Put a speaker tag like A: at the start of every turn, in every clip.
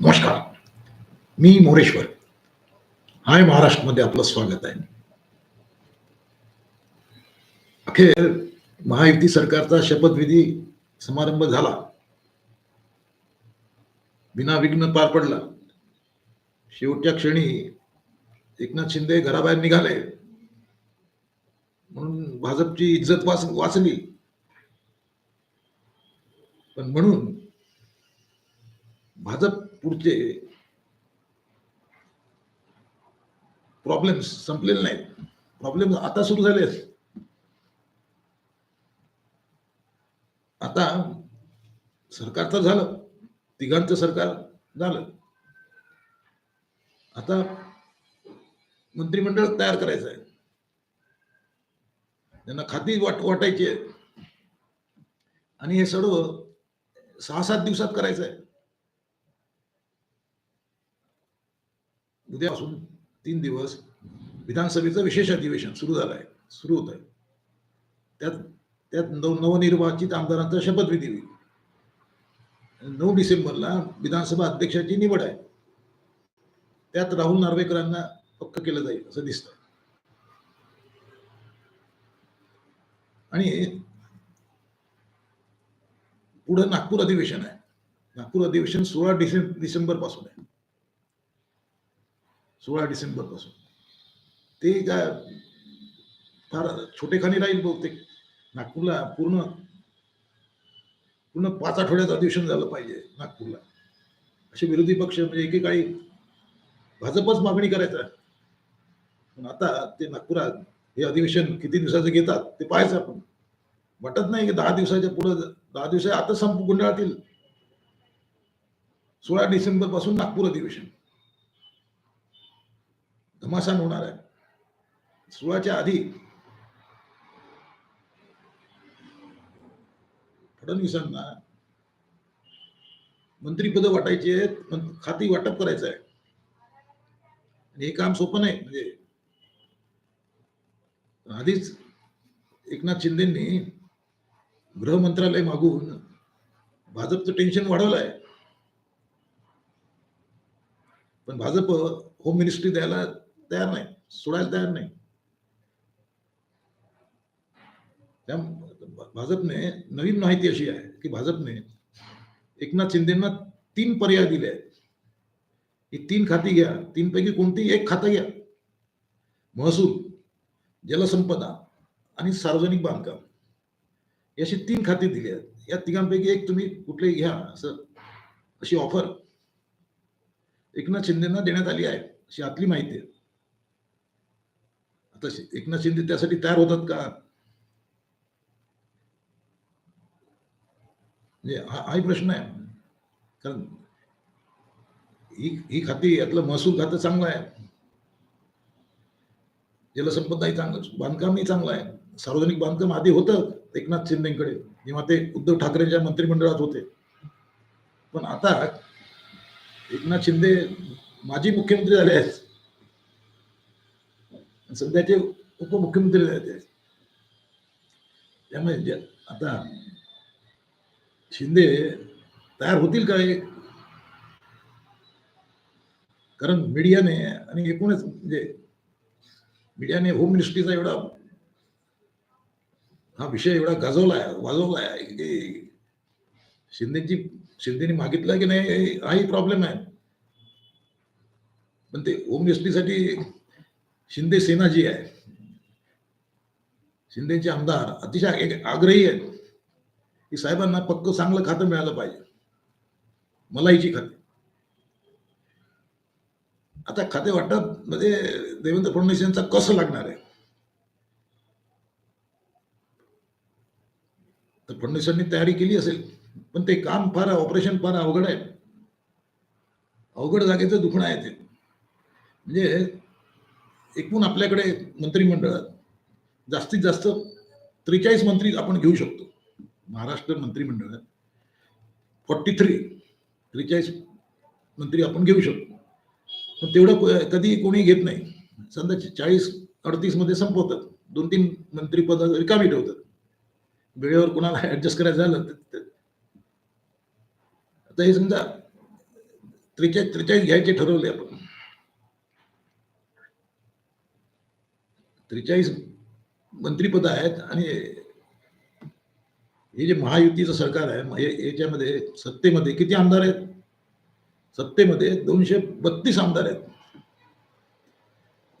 A: नमस्कार. मी मोरेश्वर. हाय महाराष्ट्रमध्ये आपलं स्वागत आहे. अखेर महायुती सरकारचा शपथविधी समारंभ झाला. विनाविघ्न पार पडला. शेवटच्या क्षणी एकनाथ शिंदे घराबाहेर निघाले. म्हणून भाजपची इज्जत वाच वाचली. पण म्हणून भाजप पुढचे प्रॉब्लेम संपलेले नाहीत. प्रॉब्लेम आता सुरू झाले आता सरकार तर झालं. तिघांचं सरकार झालं. आता मंत्रिमंडळ तयार करायचं आहे. त्यांना खाती वाट वाटायची आहे. आणि हे सर्व सहा सात दिवसात करायचं आहे. उद्यापासून तीन दिवस विधानसभेचं विशेष अधिवेशन सुरू झालं आहे सुरू होत आहे त्यात त्यात नव नवनिर्वाचित आमदारांचा शपथविधी होईल. नऊ डिसेंबरला विधानसभा अध्यक्षाची निवड आहे. त्यात राहुल नार्वेकरांना पक्क केलं जाईल असं दिसतं आणि पुढं नागपूर अधिवेशन आहे. नागपूर अधिवेशन सोळा डिसेंबर डिसेंबरपासून आहे. सोळा डिसेंबरपासून. ते काय फार छोटेखानी राहील बहुतेक. नागपूरला पूर्ण पूर्ण पाच आठवड्यात अधिवेशन झालं पाहिजे नागपूरला. असे विरोधी पक्ष म्हणजे एकेकाळी भाजपच मागणी करायचा. पण आता ते नागपुरात हे अधिवेशन किती दिवसाचं घेतात ते पाहायचं आपण. वाटत नाही की दहा दिवसाच्या पुढे दहा दिवसा आता संप गुंडाळतील. सोळा डिसेंबरपासून नागपूर अधिवेशन. घमासान होणार आहे. सुळाच्या आधी फडणवीसांना मंत्रीपद वाटायची आहेत पण खाती वाटप करायचं आहे. आणि हे काम सोपं नाही म्हणजे आधीच एकनाथ शिंदेंनी गृह मंत्रालय मागून भाजपचं टेन्शन वाढवलं आहे. पण भाजप होम मिनिस्ट्री द्यायला तयार नाही सोडायला तयार नाही. त्या भाजपने नवीन माहिती अशी आहे की भाजपने एकनाथ शिंदेना तीन पर्याय दिले आहेत. ही तीन खाती घ्या तीन पैकी कोणती एक खातं घ्या. महसूल जलसंपदा आणि सार्वजनिक बांधकाम. ही अशी तीन खाती दिली आहेत. या तिघांपैकी एक तुम्ही कुठले घ्या असं अशी ऑफर एकनाथ शिंदेना देण्यात आली आहे. अशी आतली माहिती आहे. आता एकनाथ शिंदे त्यासाठी तयार होतात का? म्हणजे हाही प्रश्न आहे. कारण ही ही खाती यातलं महसूल खातं चांगलं आहे. जलसंपदाही चांगलं बांधकामही चांगलं आहे. सार्वजनिक बांधकाम आधी होतं एकनाथ शिंदेकडे जेव्हा ते उद्धव ठाकरेंच्या मंत्रिमंडळात होते. पण आता एकनाथ शिंदे माजी मुख्यमंत्री झाले आहेत. सध्याचे उपमुख्यमंत्री झाले आहेत. त्यामुळे आता शिंदे तयार होतील का हे? कारण मीडियाने आणि एकूणच म्हणजे मीडियाने होम मिनिस्ट्रीचा एवढा हा विषय एवढा गाजवलाय वाजवलाय की शिंदेची शिंदेने मागितलं की नाही हाही प्रॉब्लेम आहे. पण ते होम मिनिस्ट्रीसाठी शिंदे सेना जी आहे शिंदेचे आमदार अतिशय आग्रही आहेत की साहेबांना पक्क चांगलं खातं मिळालं पाहिजे. मलाईची खाते. आता खाते वाटप म्हणजे देवेंद्र फडणवीस यांचा कसं लागणार आहे? तर फडणवीसांनी तयारी केली असेल पण ते काम फार ऑपरेशन फार अवघड आहे. अवघड जागेचं दुखणं आहे ते. म्हणजे एकूण आपल्याकडे मंत्रिमंडळात जास्तीत जास्त त्रेचाळीस मंत्री आपण घेऊ शकतो. महाराष्ट्र मंत्रिमंडळात फॉर्टी थ्री त्रेचाळीस मंत्री आपण घेऊ शकतो. पण तेवढं कधी कोणी घेत नाही. समजा चाळीस अडतीसमध्ये संपवतात. दोन तीन मंत्रीपद रिकामी ठेवतात. वेळेवर कोणाला ऍडजस्ट करायचं झालं तर- तर- आता हे समजा त्रेचाळीस त्रेचाळीस घ्यायचे ठरवले आपण. त्रेचाळीस मंत्रीपद आहेत आणि हे जे महायुतीचं सरकार आहे याच्यामध्ये सत्तेमध्ये किती आमदार आहेत? सत्तेमध्ये दोनशे बत्तीस आमदार आहेत.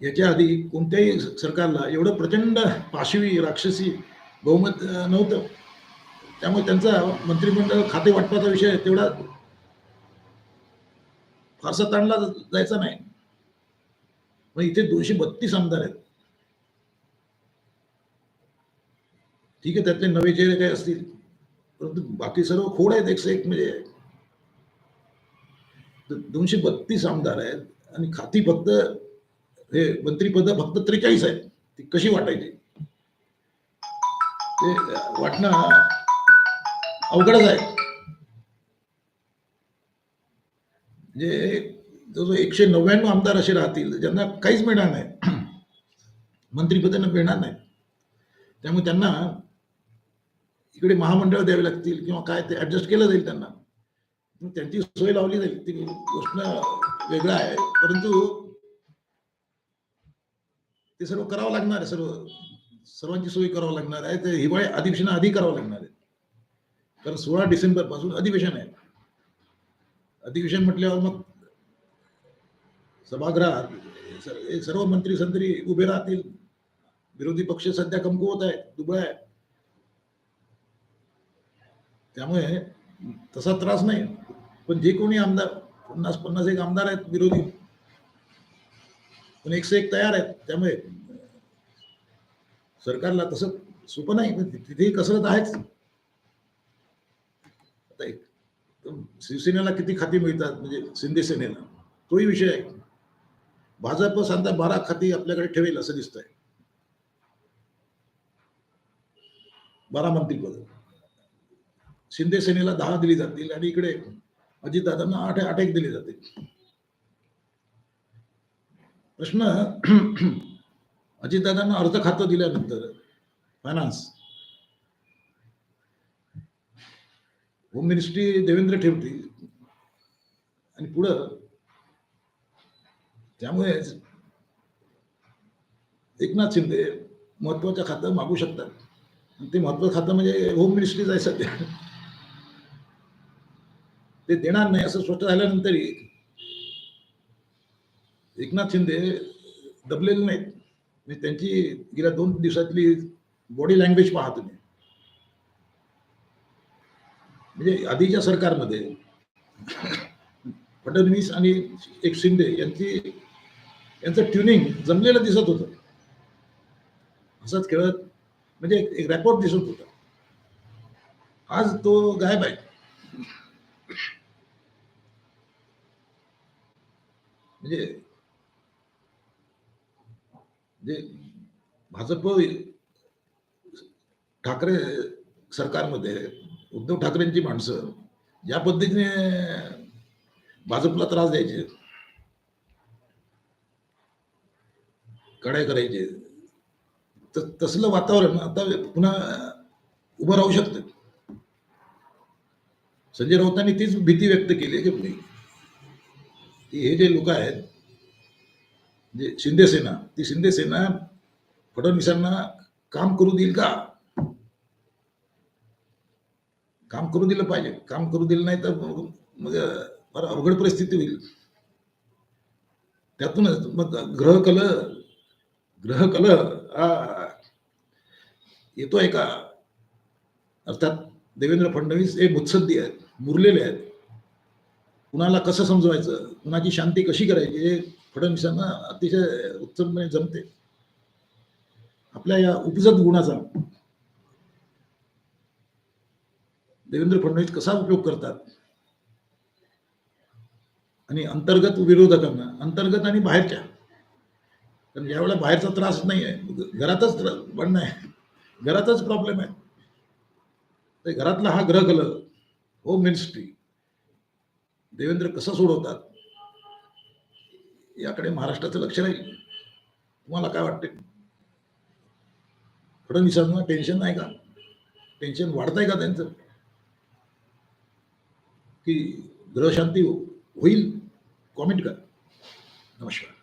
A: याच्या आधी कोणत्याही सरकारला एवढं प्रचंड पाशवी राक्षसी बहुमत नव्हतं. त्यामुळे त्यांचा मंत्रिमंडळ खाते वाटपाचा विषय तेवढा फारसा ताणला जायचा नाही. मग इथे दोनशे बत्तीस आमदार आहेत. ठीक आहे त्यातले नवे चेहरे काही असतील. परंतु बाकी सर्व खोड आहेत एकशे एक म्हणजे दोनशे बत्तीस आमदार आहेत आणि खाती फक्त हे मंत्रीपद फक्त त्रेचाळीस आहेत. ती कशी वाटायची? ते वाटणं अवघडच आहे. म्हणजे जवळजवळ एकशे नव्याण्णव आमदार असे राहतील ज्यांना काहीच मिळणार नाही. मंत्रीपदांना मिळणार नाही. त्यामुळे त्यांना इकडे महामंडळ द्यावे लागतील किंवा काय ते ऍडजस्ट केलं जाईल त्यांना. त्यांची सोय लावली जाईल. ती गोष्ट वेगळं आहे. परंतु ते सर्व करावं लागणार आहे. सर्व, सर्वांची सोय करावं लागणार आहे. ते हिवाळी अधिवेशन आधी करावं लागणार आहे. कारण सोळा डिसेंबर पासून अधिवेशन आहे. अधिवेशन म्हटल्यावर मग सभागृहात सर्व मंत्री संत्री उभे राहतील. विरोधी पक्ष सध्या कमकुवत आहे दुबळ आहे त्यामुळे तसा त्रास नाही. पण जे कोणी आमदार पन्नास पन्नास एक आमदार आहेत विरोधी. पण एकशे एक तयार आहेत. त्यामुळे सरकारला तसं सोपं नाही. पण तिथेही कसरत आहेच. आता एक शिवसेनेला किती खाती मिळतात? म्हणजे शिंदे सेनेला. तोही विषय आहे. भाजप सांगता बारा खाती आपल्याकडे ठेवेल असं दिसतंय. बारा मंत्रीपद. शिंदे सेनेला दहा दिली जातील आणि इकडे अजितदादांना आठ आठ एक दिली जातील. प्रश्न अजितदादांना अर्ज खातं दिल्यानंतर फायनान्स होम मिनिस्ट्री देवेंद्र ठेवतील. आणि पुढं त्यामुळेच एकनाथ शिंदे महत्वाचं खातं मागू शकतात. आणि ते महत्वाचं खातं म्हणजे होम मिनिस्ट्रीच आहे सध्या ते देणार नाही असं स्पष्ट झाल्यानंतरही एकनाथ शिंदे दबलेले नाहीत. म्हणजे त्यांची गेल्या दोन दिवसातली बॉडी लँग्वेज पहा तुम्ही म्हणजे आधीच्या सरकारमध्ये फडणवीस आणि एक शिंदे यांची यांचं ट्युनिंग जमलेलं दिसत होतं. असंच खेळत म्हणजे एक रॅपोर्ट दिसत होता. आज तो गायब आहे. म्हणजे जे भाजप ठाकरे सरकारमध्ये उद्धव ठाकरेंची माणसं ज्या पद्धतीने भाजपला त्रास द्यायचे. कड्या करायचे. त- तसलं वातावरण आता पुन्हा उभं राहू शकतं. संजय राऊतांनी तीच भीती व्यक्त केली की की हे जे लोक आहेत जे शिंदेसेना ती शिंदेसेना फडणवीसांना काम करू देईल का? काम करू दिलं पाहिजे. काम करू दिलं नाही तर मग मग फार अवघड परिस्थिती होईल. त्यातूनच मग ग्रह कल ग्रह कल हा येतोय का? अर्थात देवेंद्र फडणवीस हे मुत्सद्दी आहेत मुरलेले आहेत. कुणाला कसं समजवायचं? कुणाची शांती कशी करायची? हे फडणवीसांना अतिशय उत्तमपणे जमते. आपल्या या उपजत गुणाचा देवेंद्र फडणवीस कसा उपयोग करतात? आणि अंतर्गत विरोधकांना अंतर्गत आणि बाहेरच्या. कारण ज्यावेळेला बाहेरचा त्रास नाही आहे घरातच त्र- भांडणं आहे. घरातच प्रॉब्लेम आहे. तर घरातला हा ग्रह कल होम मिनिस्ट्री देवेंद्र कसं सोडवतात? याकडे महाराष्ट्राचं लक्ष राहील तुम्हाला काय वाटते? फडणवीसांना टेन्शन नाही का? टेन्शन वाढतंय का त्यांचं? की ग्रहशांती होईल? कॉमेंट करा. नमस्कार.